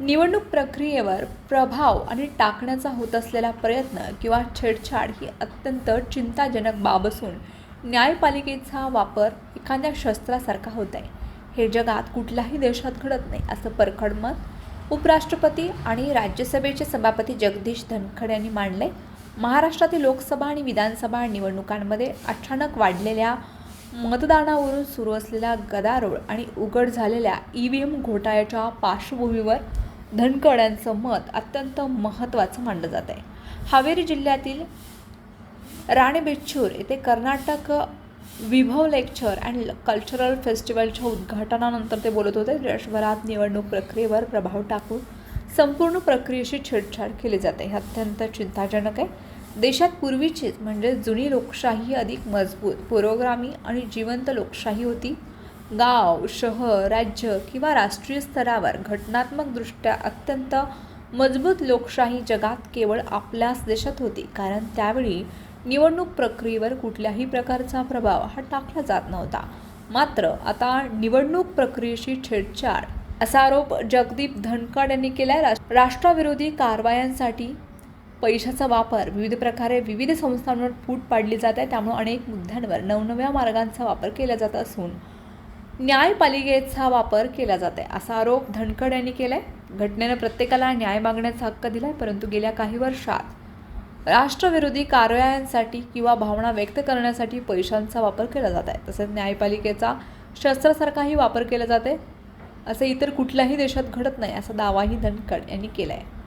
निवडणूक प्रक्रियेवर प्रभाव आणि टाकण्याचा होत असलेला प्रयत्न किंवा छेडछाड ही अत्यंत चिंताजनक बाब असून न्यायपालिकेचा वापर एखाद्या शस्त्रासारखा होत आहे. हे जगात कुठल्याही देशात घडत नाही असं परखड मत उपराष्ट्रपती आणि राज्यसभेचे सभापती जगदीश धनखड यांनी मांडले महाराष्ट्रातील लोकसभा आणि विधानसभा निवडणुकांमध्ये अचानक वाढलेल्या मतदानावरून सुरू असलेला गदारोळ आणि उघड झालेल्या ई व्ही एम घोटाळ्याच्या पार्श्वभूमीवर धनकड्यांचं मत अत्यंत महत्त्वाचं मानलं जात आहे. हावेरी जिल्ह्यातील राणेबेचूर येथे Karnataka Vibhav lecture and cultural फेस्टिवलच्या उद्घाटनानंतर ते बोलत होते. देशभरात निवडणूक प्रक्रियेवर प्रभाव टाकून संपूर्ण प्रक्रियेशी छेडछाड केली जाते. हे अत्यंत चिंताजनक आहे. देशात पूर्वीचीच म्हणजे जुनी लोकशाही अधिक मजबूत पुरोगामी आणि जिवंत लोकशाही होती. गाव शहर राज्य किंवा राष्ट्रीय स्तरावर घटनात्मकदृष्ट्या अत्यंत मजबूत लोकशाही जगात केवळ आपल्याच देशात होती. कारण त्यावेळी निवडणूक प्रक्रियेवर कुठल्याही प्रकारचा प्रभाव हा टाकला जात नव्हता. मात्र आता निवडणूक प्रक्रियेशी छेडछाड असा आरोप जगदीप धनखड यांनी केला राष्ट्राविरोधी कारवायांसाठी पैशाचा वापर विविध प्रकारे विविध संस्थांवर फूट पाडली जात. आहे त्यामुळे अनेक मुद्द्यांवर नवनव्या मार्गांचा वापर केला जात असून न्यायपालिकेचा वापर केला जात आहे असा आरोप धनखड यांनी केला आहे घटनेनं प्रत्येकाला न्याय मागण्याचा हक्क दिला आहे परंतु गेल्या काही वर्षात राष्ट्रविरोधी कारवायांसाठी किंवा भावना व्यक्त करण्यासाठी पैशांचा वापर केला जात आहे तसेच न्यायपालिकेचा शस्त्रासारखाही वापर केला जाते असे इतर कुठल्याही देशात घडत नाही असा दावाही धनखड यांनी केला आहे